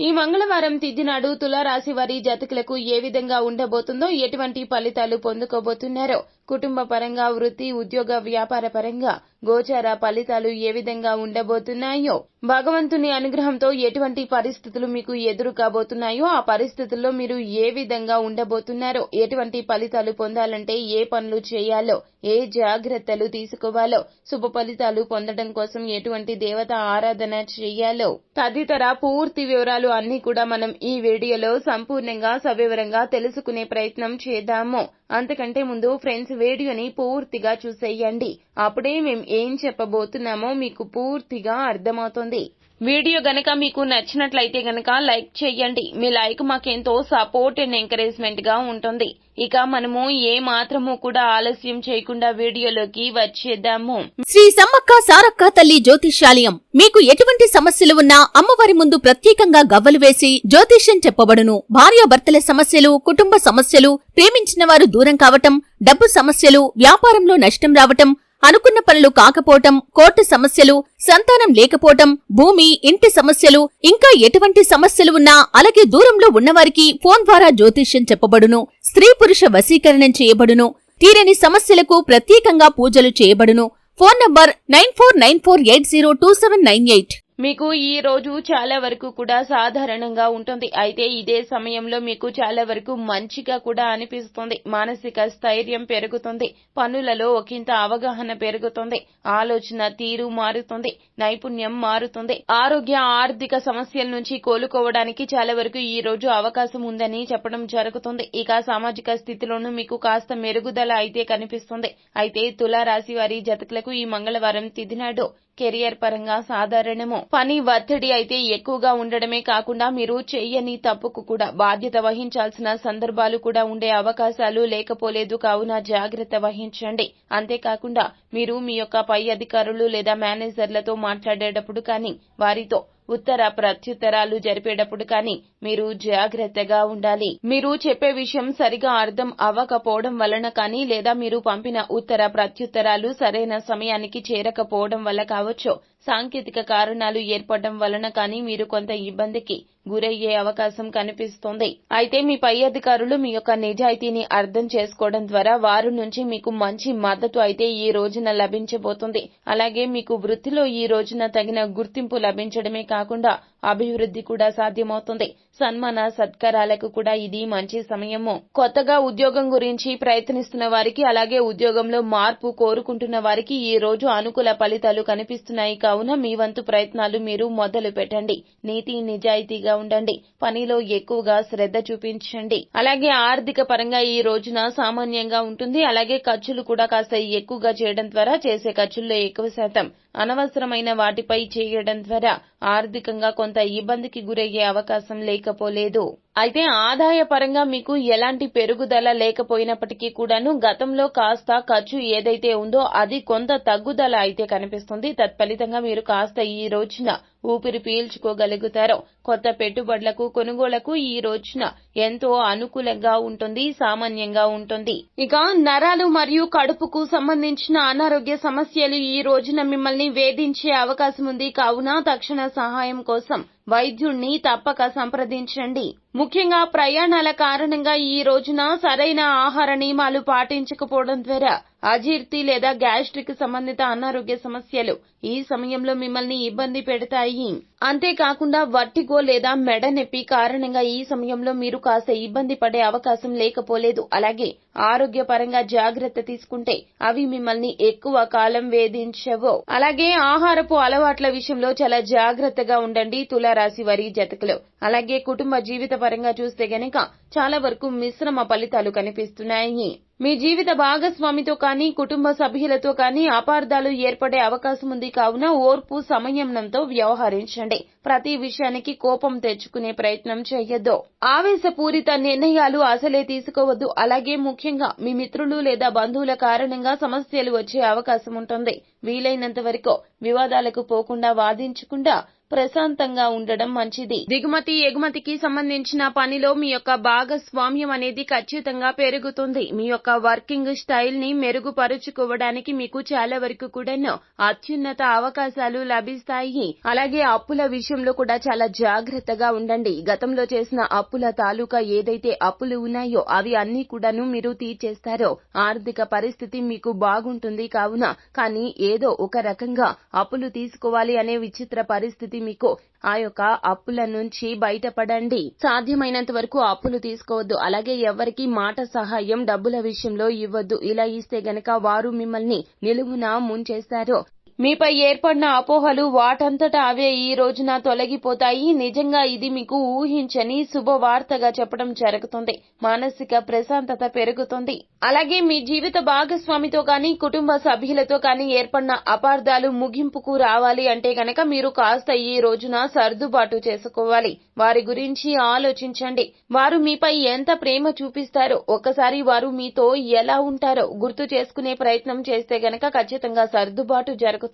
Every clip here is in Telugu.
ఈ మంగళవారం తిథినాడు తులారాశి వారి జాతకులకు ఏ విధంగా ఉండబోతుందో ఎటువంటి ఫలితాలు పొందుకోబోతున్నారో కుటుంబ పరంగా వృత్తి ఉద్యోగ వ్యాపార పరంగా గోచార ఫలితాలు ఏ విధంగా ఉండబోతున్నాయో భగవంతుని అనుగ్రహంతో ఎటువంటి పరిస్థితులు మీకు ఎదురు కాబోతున్నాయో ఆ పరిస్థితుల్లో మీరు ఏ విధంగా ఉండబోతున్నారో ఎటువంటి ఫలితాలు పొందాలంటే ఏ పనులు చేయాలో ఏ జాగ్రత్తలు తీసుకోవాలో శుభ ఫలితాలు పొందడం కోసం ఎటువంటి దేవత ఆరాధన చేయాలో తదితర పూర్తి వివరాలు అన్ని కూడా మనం ఈ వీడియోలో సంపూర్ణంగా సవివరంగా తెలుసుకునే ప్రయత్నం చేద్దాము. అంతకంటే ముందు ఫ్రెండ్స్ వీడియోని పూర్తిగా చూసేయండి. అప్పుడే మేం ఏం చెప్పబోతున్నామో మీకు పూర్తిగా అర్థమవుతుంది. వీడియో గనక మీకు నచ్చినట్లయితే గనక లైక్ చేయండి. మీ లైక్ మాకెంతో సపోర్ట్ అండ్ ఎంకరేజ్మెంట్గా ఉంటుంది. ఇక మనము ఏ మాత్రము కూడా ఆలస్యం చేయకుండా వీడియోలోకి వచ్చేద్దాము. శ్రీ సమ్మక్క సారక్క తల్లి జ్యోతిష్యాలయం. మీకు ఎటువంటి సమస్యలు ఉన్నా అమ్మవారి ముందు ప్రత్యేకంగా గవ్వలు వేసి జ్యోతిష్యం చెప్పబడును. భార్యాభర్తల సమస్యలు కుటుంబ సమస్యలు ప్రేమించిన వారు దూరం కావటం డబ్బు సమస్యలు వ్యాపారంలో నష్టం రావటం అనుకున్న పనులు కాకపోవటం కోర్టు సమస్యలు సంతానం లేకపోవటం భూమి ఇంటి సమస్యలు ఇంకా ఎటువంటి సమస్యలు ఉన్నా అలాగే దూరంలో ఉన్నవారికి ఫోన్ ద్వారా జ్యోతిష్యం చెప్పబడును స్త్రీ పురుష వశీకరణం చేయబడును తీరని సమస్యలకు ప్రత్యేకంగా పూజలు చేయబడును. Phone number nine four nine four eight zero two seven nine eight. మీకు ఈ రోజు చాలా వరకు కూడా సాధారణంగా ఉంటుంది. అయితే ఇదే సమయంలో మీకు చాలా వరకు మంచిగా కూడా అనిపిస్తుంది. మానసిక స్థైర్యం పెరుగుతుంది. పనులలో ఒకంత అవగాహన పెరుగుతుంది. ఆలోచన తీరు మారుతుంది. నైపుణ్యం మారుతుంది. ఆరోగ్య ఆర్థిక సమస్యల నుంచి కోలుకోవడానికి చాలా వరకు ఈ రోజు అవకాశం ఉందని చెప్పడం జరుగుతుంది. ఇక సామాజిక స్థితిలోనూ మీకు కాస్త మెరుగుదల అయితే కనిపిస్తుంది. అయితే తులారాశి వారి జతకులకు ఈ మంగళవారం తిథినాడు కెరియర్ పరంగా సాధారణము. పని ఒత్తిడి అయితే ఎక్కువగా ఉండడమే కాకుండా మీరు చెయ్యని తప్పుకు కూడా బాధ్యత వహించాల్సిన సందర్భాలు కూడా ఉండే అవకాశాలు లేకపోలేదు. కావున జాగ్రత్త వహించండి. అంతేకాకుండా మీరు మీ యొక్క పై అధికారులు లేదా మేనేజర్లతో మాట్లాడేటప్పుడు కానీ వారితో ఉత్తర ప్రత్యుత్తరాలు జరిపేటప్పుడు కానీ మీరు జాగ్రత్తగా ఉండాలి. మీరు చెప్పే విషయం సరిగా అర్థం అవ్వకపోవడం వలన కానీ లేదా మీరు పంపిన ఉత్తర ప్రత్యుత్తరాలు సరైన సమయానికి చేరకపోవడం వల్ల కావచ్చు. సాంకేతిక కారణాలు ఏర్పడడం వలన కానీ మీరు కొంత ఇబ్బందికి గురయ్యే అవకాశం కనిపిస్తోంది. అయితే మీ పై అధికారులు మీ యొక్క నిజాయితీని అర్థం చేసుకోవడం ద్వారా వారి నుంచి మీకు మంచి మద్దతు అయితే ఈ రోజున లభించబోతుంది. అలాగే మీకు వృత్తిలో ఈ రోజున తగిన గుర్తింపు లభించడమే కాకుండా అభివృద్ధి కూడా సాధ్యమవుతుంది. సన్మాన సత్కారాలకు కూడా ఇది మంచి సమయము. కొత్తగా ఉద్యోగం గురించి ప్రయత్నిస్తున్న వారికి అలాగే ఉద్యోగంలో మార్పు కోరుకుంటున్న వారికి ఈ రోజు అనుకూల ఫలితాలు కనిపిస్తున్నాయి. కావున మీ వంతు ప్రయత్నాలు మీరు మొదలు పెట్టండి నీతి నిజాయితీగా ఉండండి. పనిలో ఎక్కువగా శ్రద్ధ చూపించండి. అలాగే ఆర్థిక పరంగా ఈ రోజున సామాన్యంగా ఉంటుంది. అలాగే ఖర్చులు కూడా కాస్త ఎక్కువగా చేయడం ద్వారా చేసే ఖర్చుల్లో ఎక్కువ శాతం అనవసరమైన వాటిపై చేయడం ద్వారా ఆర్థికంగా కొంత ఇబ్బందికి గురయ్యే అవకాశం లేకపోలేదు. అయితే ఆదాయ పరంగా మీకు ఎలాంటి పెరుగుదల లేకపోయినప్పటికీ కూడాను గతంలో కాస్త ఖర్చు ఏదైతే ఉందో అది కొంత తగ్గుదల అయితే కనిపిస్తుంది. తత్ఫలితంగా మీరు కాస్త ఈ రోజున ఊపిరి పీల్చుకోగలుగుతారు. కొత్త పెట్టుబడులకు కొనుగోళ్ళకు ఈ రోజున ఎంతో అనుకూలంగా ఉంటుంది సామాన్యంగా ఉంటుంది. ఇక నరాలు మరియు కడుపుకు సంబంధించిన అనారోగ్య సమస్యలు ఈ రోజున మిమ్మల్ని వేధించే అవకాశం ఉంది కావున తక్షణ సహాయం కోసం వైద్యుణ్ణి తప్పక సంప్రదించండి. ముఖ్యంగా ప్రయాణాల కారణంగా ఈ రోజున సరైన ఆహార నియమాలు పాటించకపోవడం ద్వారా అజీర్తి లేదా గ్యాస్ట్రిక్ సంబంధిత అనారోగ్య సమస్యలు ఈ సమయంలో మిమ్మల్ని ఇబ్బంది పెడతాయి. అంతేకాకుండా వర్టిగో లేదా మెడ నొప్పి కారణంగా ఈ సమయంలో మీరు కాస్త ఇబ్బంది పడే అవకాశం లేకపోలేదు. అలాగే ఆరోగ్యపరంగా జాగ్రత్త తీసుకుంటే అవి మిమ్మల్ని ఎక్కువ కాలం వేధించవు. అలాగే ఆహారపు అలవాట్ల విషయంలో చాలా జాగ్రత్తగా ఉండండి. రాసి వారి జతకులు. అలాగే కుటుంబ జీవిత పరంగా చూస్తే గనక చాలా వరకు మిశ్రమ ఫలితాలు కనిపిస్తున్నాయి. మీ జీవిత భాగస్వామితో కానీ కుటుంబ సభ్యులతో కానీ అపార్థాలు ఏర్పడే అవకాశం ఉంది కావున ఓర్పు సంయమనంతో వ్యవహరించండి. ప్రతి విషయానికి కోపం తెచ్చుకునే ప్రయత్నం చేయొద్దు. ఆవేశపూరిత నిర్ణయాలు అసలే తీసుకోవద్దు. అలాగే ముఖ్యంగా మీ మిత్రులు లేదా బంధువుల కారణంగా సమస్యలు వచ్చే అవకాశం ఉంటుంది. వీలైనంత వరకు వివాదాలకు పోకుండా వాదించకుండా ప్రశాంతంగా ఉండడం మంచిది. దిగుమతి ఎగుమతికి సంబంధించిన పనిలో మీ యొక్క భాగస్వామ్యం అనేది ఖచ్చితంగా పెరుగుతుంది. మీ యొక్క వర్కింగ్ స్టైల్ని మెరుగుపరుచుకోవడానికి మీకు చాలా వరకు కూడాను అత్యున్నత అవకాశాలు లభిస్తాయి. అలాగే అప్పుల విషయంలో కూడా చాలా జాగ్రత్తగా ఉండండి. గతంలో చేసిన అప్పుల తాలూకా ఏదైతే అప్పులు ఉన్నాయో అవి అన్ని కూడాను మీరు తీర్చేస్తారో. ఆర్థిక పరిస్థితి మీకు బాగుంటుంది కావున కానీ ఏదో ఒక రకంగా అప్పులు తీసుకోవాలి అనే విచిత్ర పరిస్థితి మీకు ఆ యొక్క అప్పుల నుంచి బయటపడండి. సాధ్యమైనంత వరకు అప్పులు తీసుకోవద్దు. అలాగే ఎవరికి మాట సహాయం డబ్బుల విషయంలో ఇవ్వద్దు. ఇలా ఇస్తే గనక వారు మిమ్మల్ని నిలువున ముంచేస్తారు మీపై ఏర్పడిన అపోహలు వాటంతటా అవే ఈ రోజున తొలగిపోతాయి. నిజంగా ఇది మీకు ఊహించని శుభవార్తగా చెప్పడం జరుగుతుంది. మానసిక ప్రశాంతత పెరుగుతుంది. అలాగే మీ జీవిత భాగస్వామితో కానీ కుటుంబ సభ్యులతో కానీ ఏర్పడిన అపార్థాలు ముగింపుకు రావాలి అంటే గనక మీరు కాస్త ఈ రోజున సర్దుబాటు చేసుకోవాలి. వారి గురించి ఆలోచించండి. వారు మీపై ఎంత ప్రేమ చూపిస్తారో ఒక్కసారి వారు మీతో ఎలా ఉంటారో గుర్తు చేసుకునే ప్రయత్నం చేస్తే గనక ఖచ్చితంగా సర్దుబాటు జరుగుతుంది.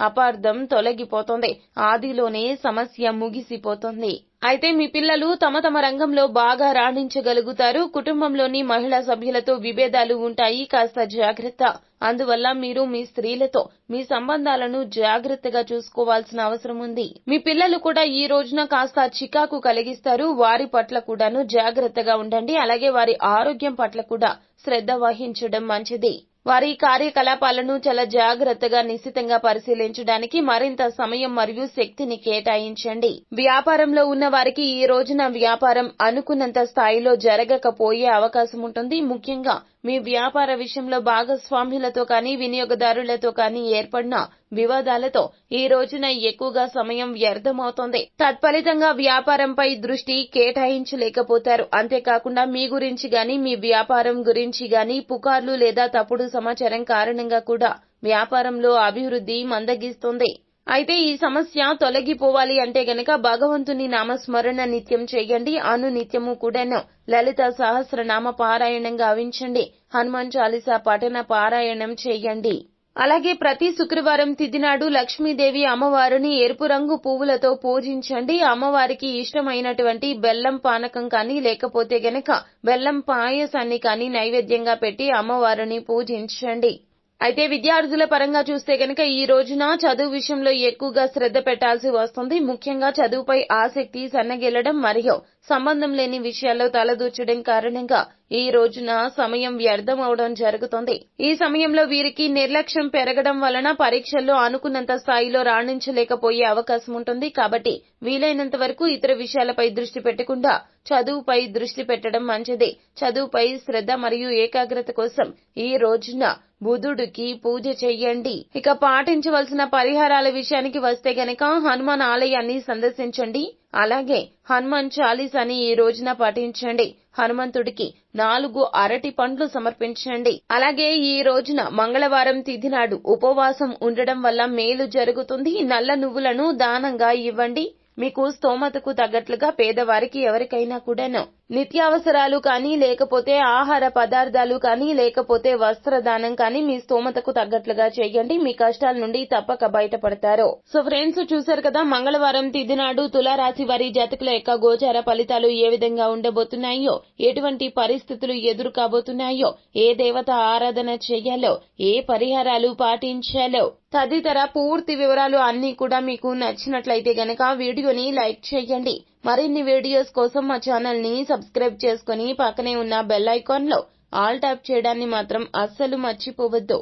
అపార్థం తొలగిపోతుంది. ఆదిలోనే సమస్య ముగిసిపోతుంది. అయితే మీ పిల్లలు తమ తమ రంగంలో బాగా రాణించగలుగుతారు. కుటుంబంలోని మహిళా సభ్యులతో విభేదాలు ఉంటాయి. కాస్త జాగ్రత్త. అందువల్ల మీరు మీ స్త్రీలతో మీ సంబంధాలను జాగ్రత్తగా చూసుకోవాల్సిన అవసరం ఉంది. మీ పిల్లలు కూడా ఈ రోజున కాస్త చికాకు కలిగిస్తారు. వారి పట్ల కూడాను జాగ్రత్తగా ఉండండి. అలాగే వారి ఆరోగ్యం పట్ల కూడా శ్రద్ధ వహించడం మంచిది. వారి కార్యకలాపాలను చాలా జాగ్రత్తగా నిశితంగా పరిశీలించడానికి మరింత సమయం మరియు శక్తిని కేటాయించండి. వ్యాపారంలో ఉన్న వారికి ఈ రోజున వ్యాపారం అనుకున్నంత స్థాయిలో జరగకపోయే అవకాశం ఉంటుంది. ముఖ్యంగా మీ వ్యాపార విషయంలో భాగస్వాములతో కానీ వినియోగదారులతో కానీ ఏర్పడిన వివాదాలతో ఈ రోజున ఎక్కువగా సమయం వ్యర్థమవుతోంది. తత్ఫలితంగా వ్యాపారంపై దృష్టి కేటాయించలేకపోతారు. అంతేకాకుండా మీ గురించి గాని మీ వ్యాపారం గురించి గాని పుకార్లు లేదా తప్పుడు సమాచారం కారణంగా కూడా వ్యాపారంలో అభివృద్ధి మందగిస్తుంది. అయితే ఈ సమస్య తొలగిపోవాలి అంటే గనక భగవంతుని నామస్మరణ నిత్యం చేయండి. అను నిత్యము కూడాను లలిత సహస్రనామ పారాయణం గావించండి హనుమాన్ చాలీసా పఠన పారాయణం చేయండి. అలాగే ప్రతి శుక్రవారం తిదినాడు లక్ష్మీదేవి అమ్మవారిని ఎరుపు రంగు పువ్వులతో పూజించండి. అమ్మవారికి ఇష్టమైనటువంటి బెల్లం పానకం కానీ లేకపోతే గనక బెల్లం పాయసాన్ని కానీ నైవేద్యంగా పెట్టి అమ్మవారిని పూజించండి. అయితే విద్యార్థుల పరంగా చూస్తే కనుక ఈ రోజున చదువు విషయంలో ఎక్కువగా శ్రద్ధ పెట్టాల్సి వస్తుంది. ముఖ్యంగా చదువుపై ఆసక్తి సన్నగిల్లడం మరియు సంబంధం లేని విషయాల్లో తలదూర్చడం కారణంగా ఈ రోజున సమయం వ్యర్థం అవడం జరుగుతుంది. ఈ సమయంలో వీరికి నిర్లక్ష్యం పెరగడం వలన పరీక్షల్లో అనుకున్నంత స్థాయిలో రాణించలేకపోయే అవకాశం ఉంటుంది. కాబట్టి వీలైనంత వరకు ఇతర విషయాలపై దృష్టి పెట్టకుండా చదువుపై దృష్టి పెట్టడం మంచిది. చదువుపై శ్రద్ధ మరియు ఏకాగ్రత కోసం ఈ రోజున బుధుడికి పూజ చెయ్యండి. ఇక పాటించవలసిన పరిహారాల విషయానికి వస్తే గనక హనుమాన్ ఆలయాన్ని సందర్శించండి. అలాగే హనుమాన్ చాలీసాని ఈ రోజున పఠించండి. హనుమంతుడికి నాలుగు అరటి పండ్లు సమర్పించండి. అలాగే ఈ రోజున మంగళవారం తిథి నాడు ఉపవాసం ఉండడం వల్ల మేలు జరుగుతుంది. నల్ల నువ్వులను దానంగా ఇవ్వండి. మీకు స్తోమతకు తగ్గట్లుగా పేదవారికి ఎవరికైనా కూడాను. నిత్యావసరాలు కానీ లేకపోతే ఆహార పదార్థాలు కానీ లేకపోతే వస్త్రదానం కానీ మీ స్తోమతకు తగ్గట్లుగా చేయండి. మీ కష్టాల నుండి తప్పక బయటపడతారు. సో ఫ్రెండ్స్ చూశారు కదా మంగళవారం తిదినాడు తులారాశి వారి జాతకుల యొక్క గోచార ఫలితాలు ఏ విధంగా ఉండబోతున్నాయో ఎటువంటి పరిస్థితులు ఎదురు కాబోతున్నాయో ఏ దేవత ఆరాధన చేయాలో ఏ పరిహారాలు పాటించాలో తదితర పూర్తి వివరాలు అన్ని కూడా మీకు నచ్చినట్లయితే గనక వీడియోని లైక్ చేయండి. మరిన్ని వీడియోస్ కోసం మా ఛానల్ని సబ్స్క్రైబ్ చేసుకుని పక్కనే ఉన్న బెల్ ఐకాన్లో ఆల్ ట్యాప్ చేయడాన్ని మాత్రం అస్సలు మర్చిపోవద్దు.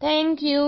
Thank you